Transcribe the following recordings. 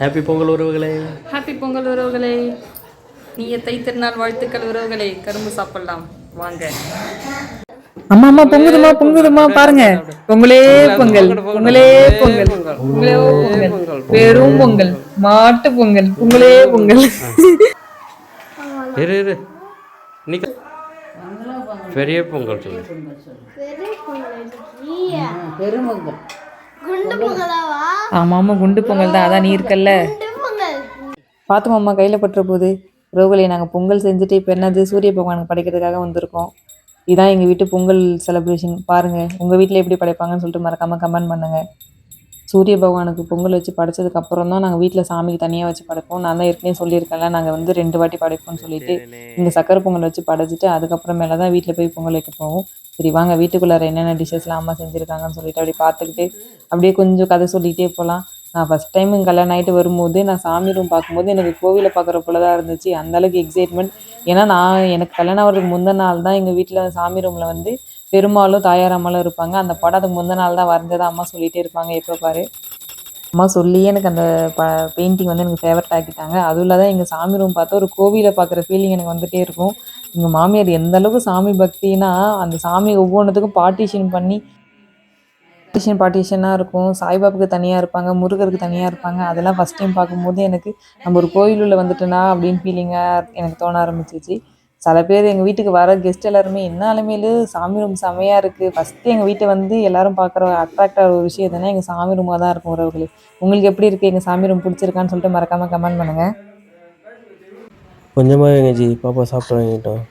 Happy Pongal உறவுகளே happy Pongal உறவுகளே நீய தை திருநாள் வாழ்த்துக்கள் உறவுகளே கரும்பு சாப்பிடலாம். வாங்க. அம்மா அம்மா பொங்குதுமா பொங்குதுமா பாருங்க. பொங்கலே பொங்கல் பொங்கலே பொங்கல். பொங்கலே பொங்கல். வெறும் பொங்கல். மாட்டு பொங்கல். பொங்கலே பொங்கல். இரு இரு. பெரிய பொங்கல் சொல்லு பெருமொங்கல் குண்டு பொங்கலாவா ஆமா ஆமா குண்டு பொங்கல் தான். அதான் நீ இருக்கல்ல. குண்டு பொங்கல். பார்த்து அம்மா கையில் பட்டுற போது ரோகலே நாங்கள் பொங்கல் செஞ்சுட்டு இப்போ என்னது? சூரிய பகவானுக்கு படைக்கிறதுக்காக வந்திருக்கோம். இதான் எங்கள் வீட்டு பொங்கல் செலிப்ரேஷன் பாருங்கள் உங்கள் வீட்டில் எப்படி படைப்பாங்கன்னு சொல்லிட்டு மறக்காமல் கமெண்ட் பண்ணுங்கள் சூரிய பகவானுக்கு பொங்கல் வச்சு படைச்சதுக்கு அப்புறம் தான் நாங்கள் வீட்டில் சாமிக்கு தனியாக வச்சு படைப்போம். நான் தான் ஏற்கனவே சொல்லியிருக்கேன்ல நாங்கள் வந்து ரெண்டு வாட்டி படைப்போம்னு சொல்லிட்டு இங்கே சக்கரை பொங்கல் வச்சு படைச்சிட்டு அதுக்கப்புறமேல தான் வீட்டில் போய் பொங்கல் வைக்க போவோம். சரி வாங்க வீட்டுக்குள்ளார என்னென்ன டிஷ்ஷஸ்லாம் அம்மா செஞ்சுருக்காங்கன்னு சொல்லிட்டு அப்படியே பார்த்துக்கிட்டு அப்படியே கொஞ்சம் கதை சொல்லிகிட்டே போகலாம் நான் ஃபஸ்ட் டைம் கல்யாணம் ஆகிட்டு வரும்போது நான் சாமி ரூம் பார்க்கும்போது எனக்கு கோவிலை பார்க்குற போல தான் இருந்துச்சு அந்தளவுக்கு எக்ஸைட்மெண்ட் ஏன்னா நான் எனக்கு கல்யாணம் ஆகிறதுக்கு முந்தின நாள் தான் எங்கள் வீட்டில் சாமி ரூமில் வந்து பெருமாளும் தாயாரம்மாளும் இருப்பாங்க. அந்த படம் அதுக்கு முந்தின நாள் தான் வரைஞ்சதை அம்மா சொல்லிகிட்டே இருப்பாங்க. எப்போ பாரு? அம்மா சொல்லியே எனக்கு அந்த ப பெயிண்டிங் வந்து எனக்கு ஃபேவரட் ஆக்கிட்டாங்க. அதுவும் இல்லாத எங்கள் சாமி ரூம் பார்த்தா ஒரு கோவிலை பார்க்குற ஃபீலிங் எனக்கு வந்துட்டே இருக்கும். எங்கள் மாமியார் எந்த அளவுக்கு சாமி பக்தினா அந்த சாமி ஒவ்வொன்றுத்துக்கும் பார்ட்டிஷன் பண்ணி பார்ட்டிஷன் பார்ட்டிஷனாக இருக்கும். சாய்பாபுக்கு தனியாக இருப்பாங்க முருகருக்கு தனியாக இருப்பாங்க. அதெல்லாம் ஃபஸ்ட் டைம் பார்க்கும்போது எனக்கு நம்ம ஒரு கோயிலுள்ள வந்துட்டோன்னா அப்படின்னு ஃபீலிங்காக எனக்கு தோண ஆரம்பிச்சிச்சு. சில பேர் எங்கள் வீட்டுக்கு வர கெஸ்ட் எல்லாருமே என்ன சாமி ரூம் செமையாக இருக்குது ஃபஸ்ட்டு எங்கள் வீட்டை வந்து எல்லாரும் பார்க்குற அட்ராக்ட் ஆகிற ஒரு விஷயம் எதுனா எங்கள் சாமி ரூமாக தான் இருக்கும் உறவுகளே. உங்களுக்கு எப்படி இருக்குது எங்கள் சாமி ரூம் பிடிச்சிருக்கான்னு சொல்லிட்டு மறக்காமல் கமெண்ட் பண்ணுங்கள் கொஞ்சமாக வைங்க ஜி பாப்பா சாப்பிட்டு வாங்கிட்டோம்.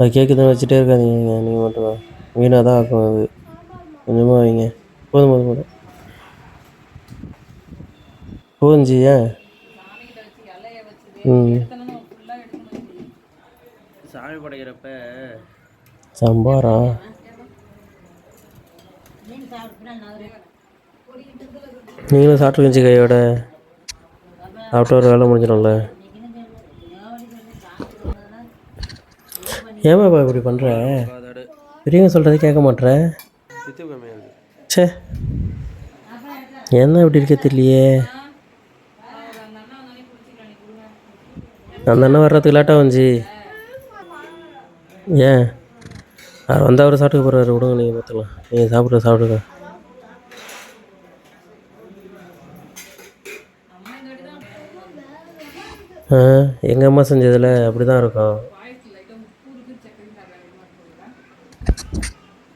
அது கேக்கு தான் வச்சுட்டே இருக்காதீங்க நீங்கள் மட்டும் வீணாக தான் ஆக்கும் அது. கொஞ்சமாக வைங்க. போதும் போதும் போதும். போதும் ஜி ஏன்? ம். சாமி படைக்கிறப்ப சாம்பாரா? நீங்களும் சாப்பிட்டு வச்சு கையோட. சாப்பிட்டு ஒரு வேலை முடிஞ்சிடும்ல. ஏன் இப்படி பண்ணுற பெரியவங்க சொல்கிறத கேட்க மாட்டேற சே என்ன இப்படி இருக்க தெரியலையே. அந்த அண்ணன் வர்றதுக்கு லேட்டாக வந்துச்சு. ஏன்? அவர் வந்தால் அவர் சாப்பிட்டு போகிறாரு விடுங்க நீங்கள் பார்த்துக்கலாம். நீங்கள் சாப்பிட்ற சாப்பிடுங்க. ஆ எங்கள் அம்மா செஞ்சதில் அப்படி தான் இருக்கும்.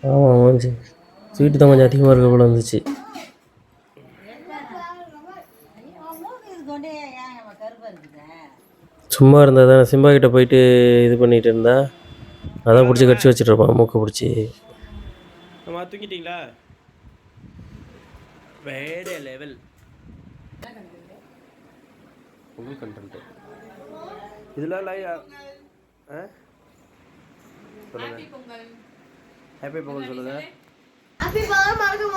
ஆமாம் ஆமாம் ஸ்வீட்டு தான் கொஞ்சம் அதிகமாக இருக்க போல இருந்துச்சு. சும்மா இருந்தால் தானே சிம்பா கிட்ட போயிட்டு இது பண்ணிட்டு இருந்தா? அதான் பிடிச்சி கடிச்சு வச்சுட்டு இருப்பான் மூக்கை பிடிச்சி. நம்ம தூங்கிட்டீங்களா? வேற லெவல் கண்டென்ட் இதெல்லாம் லை ஆ? சொல்லுங்க ஹாப்பி பொங்கல் சொல்லுங்க. ஹாப்பி பொங்கல் மறக்க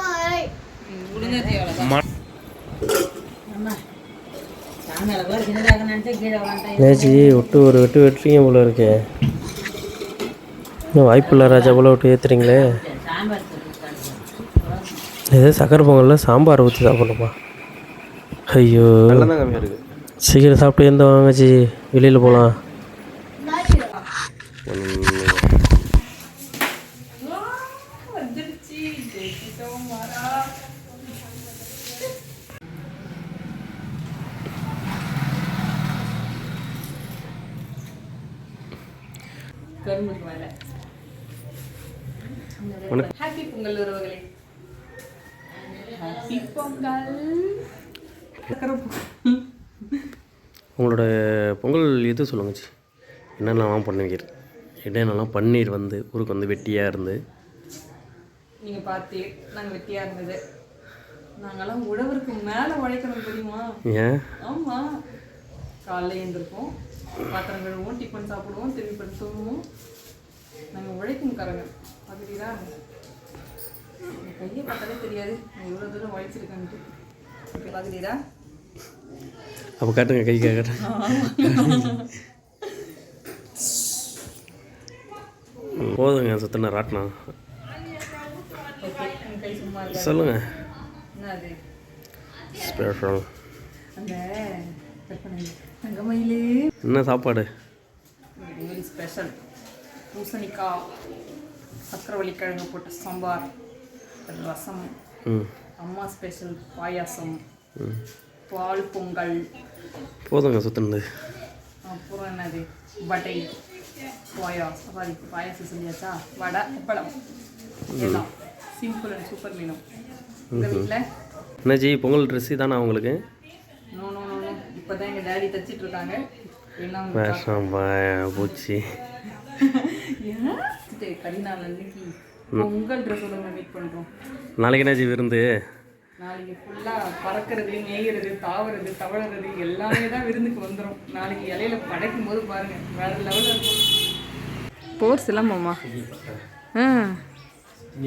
ஏச்சி விட்டு ஒரு வெட்டு வெட்டுறீங்க போல இருக்கே. இன்னும் வாய்ப்பு இல்லை ராஜா போல விட்டு ஏற்றுறீங்களே ஏதோ சக்கரை பொங்கலில் சாம்பார் ஊற்றி சாப்பிடணுமா? ஐயோ. சீக்கிரம் சாப்பிட்டு எந்த வாங்கச்சி வெளியில் போகலாம் மேலே ஹாப்பி பொங்கல் உறவுகளே ஹாப்பி பொங்கல். உங்களோட பொங்கல் இது சொல்லுங்க சி என்னென்னலாம் பண்ணுவீர் என்னென்னலாம் பன்னீர் வந்து ஊருக்கு வந்து வெட்டியாக இருந்து நீங்க பார்த்து நாங்க வெட்டியா இருந்தது. நாங்கெல்லாம் உழவருக்கு மேல உழைக்கணும் தெரியுமா? ஏன்? ஆமா. காலைல எழுந்திருப்போம் பாத்திரம் கழுவுவோம் டிஃபன் சாப்பிடுவோம் திரும்பி படுத்து தூங்குவோம். நாங்க உழைக்கும் காரங்க பார்த்துட்டீங்களா கையை பார்த்தாலே தெரியாது. நான் எவ்வளோ தூரம் உழைச்சிருக்கேன்ட்டு. ஓகே பார்த்துட்டீங்களா அப்போ காட்டுங்க கை காட்டுறேன் போதுங்க சுத்தின ராட்டினம். ஓகே என் கை சும்மா இருக்கா சொல்லுங்கள் என்ன அது ஸ்பெஷல் என்ன சாப்பாடு? ஸ்பெஷல் பூசணிக்காய் சக்கரவள்ளி கிழங்கு போட்ட சாம்பார் ரசம். அம்மா ஸ்பெஷல் பாயாசம். பால் பொங்கல். போதுங்க சுற்றுனது அப்புறம் என்னது? வடை. பாயாசம் சாரி பாயாசம் சொல்லியாச்சா? வடை அப்பளம். எல்லாம். சிம்பிள் அண்ட் சூப்பர் மீனும். உங்கள் வீட்டில் பொங்கல் ட்ரெஸ்ஸு தானே உங்களுக்கு? நோ நோ நோ நோ இப்போ தான் எங்கள் டேடி தச்சிட்டு இருக்காங்க. என்ன வேஷம் பூச்சி. அன்னைக்கு பொங்கல் ட்ரெஸ்ஸோட மீட் பண்ணுறோம் நாளைக்கு என்னாச்சி விருந்து? நாளைக்கு ஃபுல்லாக பறக்கிறது மேய்கிறது தாவறது தவழறது எல்லாமே தான் விருந்துக்கு வந்துடும் நாளைக்கு இலையில படைக்கும் போது பாருங்க வேற லெவலில் இருக்கும். போர் சிலம்பம்மா ஆ ம்.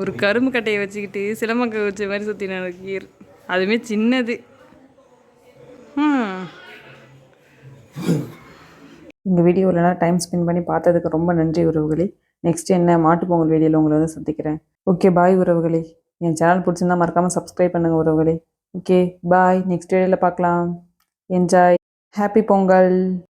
ஒரு கரும்பு கட்டையை வச்சுக்கிட்டு சிலம்பக்க வச்ச மாதிரி சுற்றி கீர் அதுவுமே சின்னது. இந்த எங்கள் வீடியோவிலலாம் டைம் ஸ்பெண்ட் பண்ணி பார்த்ததுக்கு ரொம்ப நன்றி உறவுகளே. நெக்ஸ்ட் என்ன மாட்டுப்பொங்கல் வீடியோவில் உங்களை வந்து சந்திக்கிறேன். ஓகே பாய் உறவுகளே. என் சேனல் பிடிச்சிருந்தா மறக்காமல் சப்ஸ்கிரைப் பண்ணுங்கள் உறவுகளே. ஓகே பாய் நெக்ஸ்ட் வீடியோவில் பார்க்கலாம். Enjoy happy Pongal